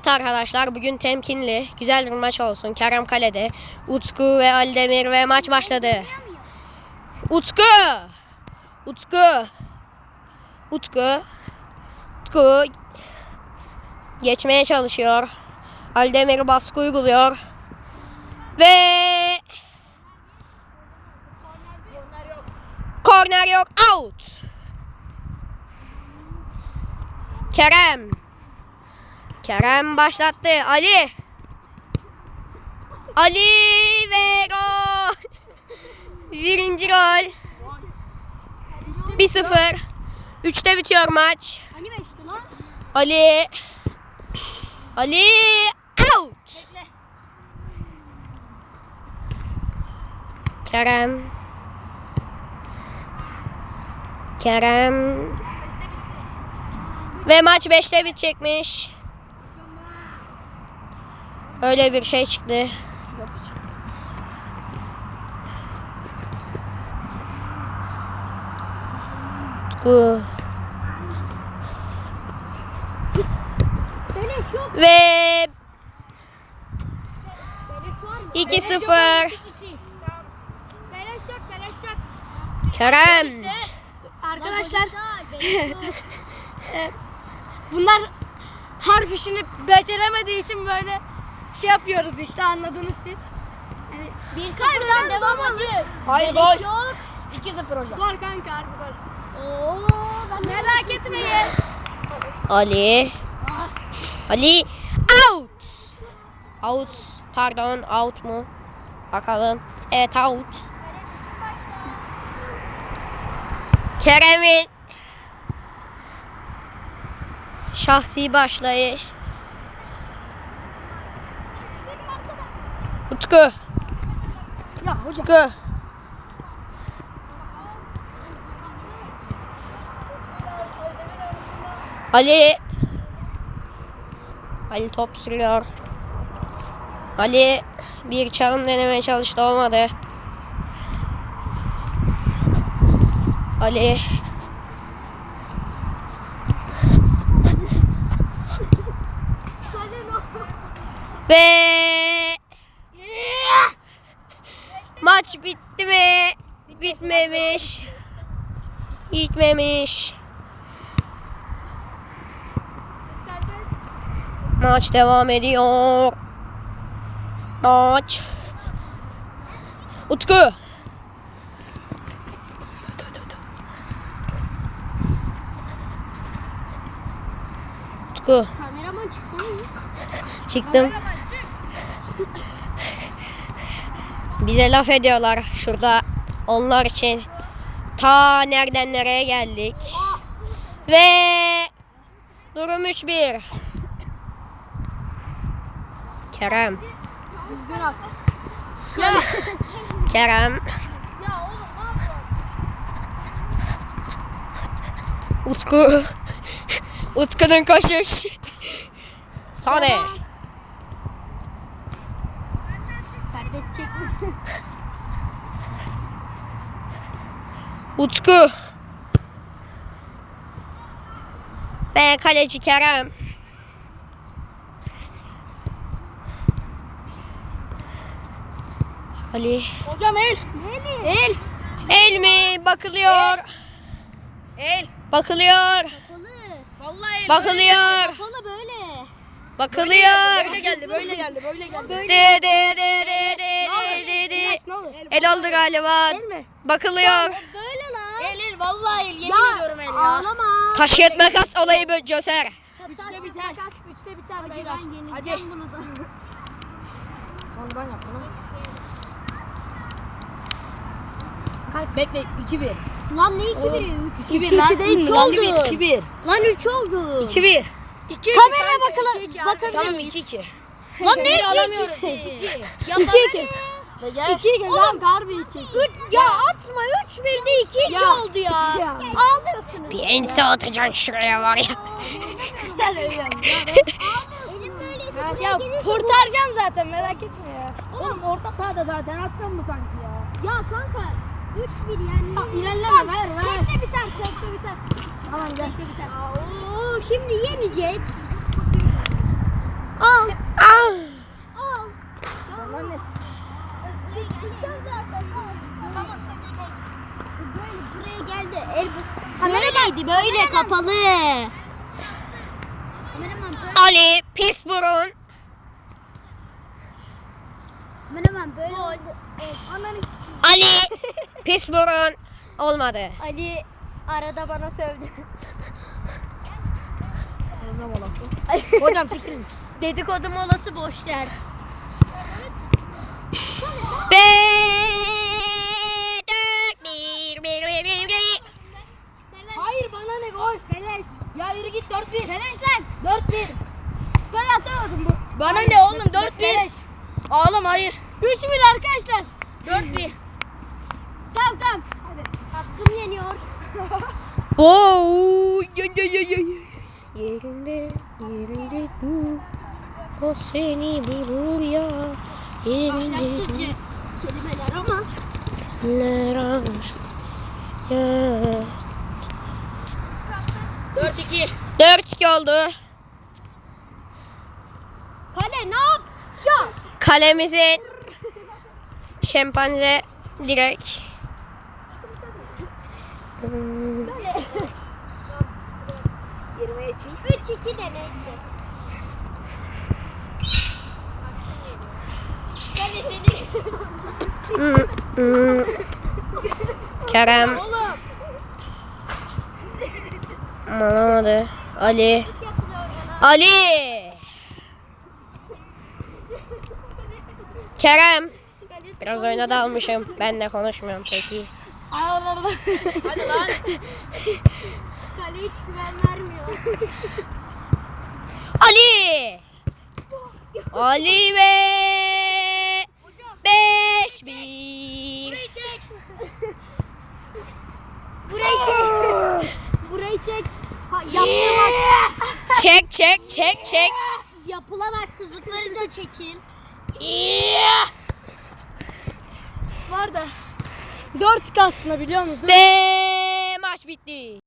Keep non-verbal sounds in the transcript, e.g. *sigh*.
Evet arkadaşlar bugün temkinli, güzel bir maç olsun. Kerem Kale'de, Utku ve Aldemir ve maç başladı. Utku! Utku! Utku! Utku geçmeye çalışıyor. Aldemir baskı uyguluyor. Ve korner yok, out. Kerem Kerem başlattı. Ali. Ali ve gol. *laughs* Birinci gol. 1-0. 3'te bitiyor maç. Ali. Ali out. Kerem. Kerem. Ve maç 5'te bitecekmiş. Öyle bir şey çıktı. Utku. Beleş yok. Ve Beleş var mı? 2-0. Beleş yok, on iki kişiyiz. Beleş yok, beleş yok. Kerem. Arkadaşlar *laughs* bunlar harf işini beceremediği için böyle şey yapıyoruz işte anladınız siz. Yani bir sıfırdan devam ediyor. Hayır gol. yok. 2-0 hocam. Gol kanka harbi gol. Oo, ben merak etmeyin. Ali. Ah, Ali out. Out. Pardon out mu? Bakalım. Evet out. Kerem'in şahsi başlayış. Utku. Ya hocam. Utku. Ali. Ali top sürüyor. Ali bir çalım denemeye çalıştı olmadı. Ali. Ve maç bitti mi? Bitmemiş. Bitmemiş. Maç devam ediyor. Maç. Utku. Utku. Kameraman çıksana? Çıktım. Bize laf ediyorlar şurada. Onlar için ta nereden nereye geldik. Ve durum 3-1. Kerem. Kerem. Utku. *laughs* Utku'nun koşuş. Sane. Perde çekme. Utku. Ve kaleci Kerem. Ali. Hocam el. El. El mi? Bakılıyor. El. Bakılıyor. Kapalı. Vallahi el. Bakılıyor. Kapalı böyle. Bakılıyor. Böyle geldi, böyle geldi, böyle geldi. De de de de de de de. Ne olur? El oldu galiba. mi? Bakılıyor. Böyle lan. El el vallahi el yemin Ya, ediyorum el ya. Ağlama. Taş yet makas olayı böyle çözer. Üçte biter. Makas, üçte biter. Hadi beyler. ben yeneceğim Hadi. bunu da. Sonradan yap bunu. Bekle 2-1. Lan ne iki biri? Üç. 2-1 lan. değil mi? Üç Lan? 2-1. Lan üç oldu. 2-1. Kameraya bakalım. Bakabilir Tamam miyiz? 2-2. Lan ne iki alamıyoruz. İkisi? Ya İki iki. Gel. İki iki. Oğlum harbi iki iki. Üç, ya atma. Üç bir de iki iki Ya. oldu ya. Ağlıyorsunuz. Bir ense atacaksın şuraya var ya. Elim böyleyse Ya kurtaracağım zaten merak etme ya. Oğlum orta sahada zaten atacağım mı sanki ya? Ya kanka 3 bir yani. Ya ilerleme, ver, ver. Tekte biter, tekte biter. Tamam gel. Tekte biter. Oo, şimdi yenecek. Böyle kapalı. Ali pis burun. Kameraman böyle oldu. Evet, ananı Ali pis burun. Olmadı. Ali arada bana sövdü. Hocam *laughs* çekilin. Dedikodu molası boş ders. Ve dört bir bir bir bir bir. Hayır bana ne gol? Beleş. Ya yürü git 4-1. Beleş lan. 4-1. Ben atamadım bu. Bana ne oğlum 4-1. Oğlum hayır. 3 bir arkadaşlar. 4-1. Tamam tamam. Hadi. Hakkım yeniyor. *laughs* Oo, ya, ya, ya, ya. Yerinde, yerinde dur. O seni bulur ya. Yerinde dur. Kelimeler ama. Ne arar ya. 4-2. 4-2 oldu. Kale ne yap? Ya. Kalemizin şempanze direkt. Yerime geçeyim. 3-2 de neyse. Hmm, hmm. Kerem Oğlum. alamadı. Ali. Ali. Kerem. Biraz oyuna dalmışım. Ben de konuşmuyorum peki. Hadi lan. Hadi lan. Kale hiç güven vermiyor. Ali. Ali ve 5 1 çek. Burayı çek. Burayı çek. Ha, yaptığım hak- Çek çek çek çek. yapılan haksızlıkları da çekin. Var da. 4 aslında biliyor musunuz? Ve maç bitti.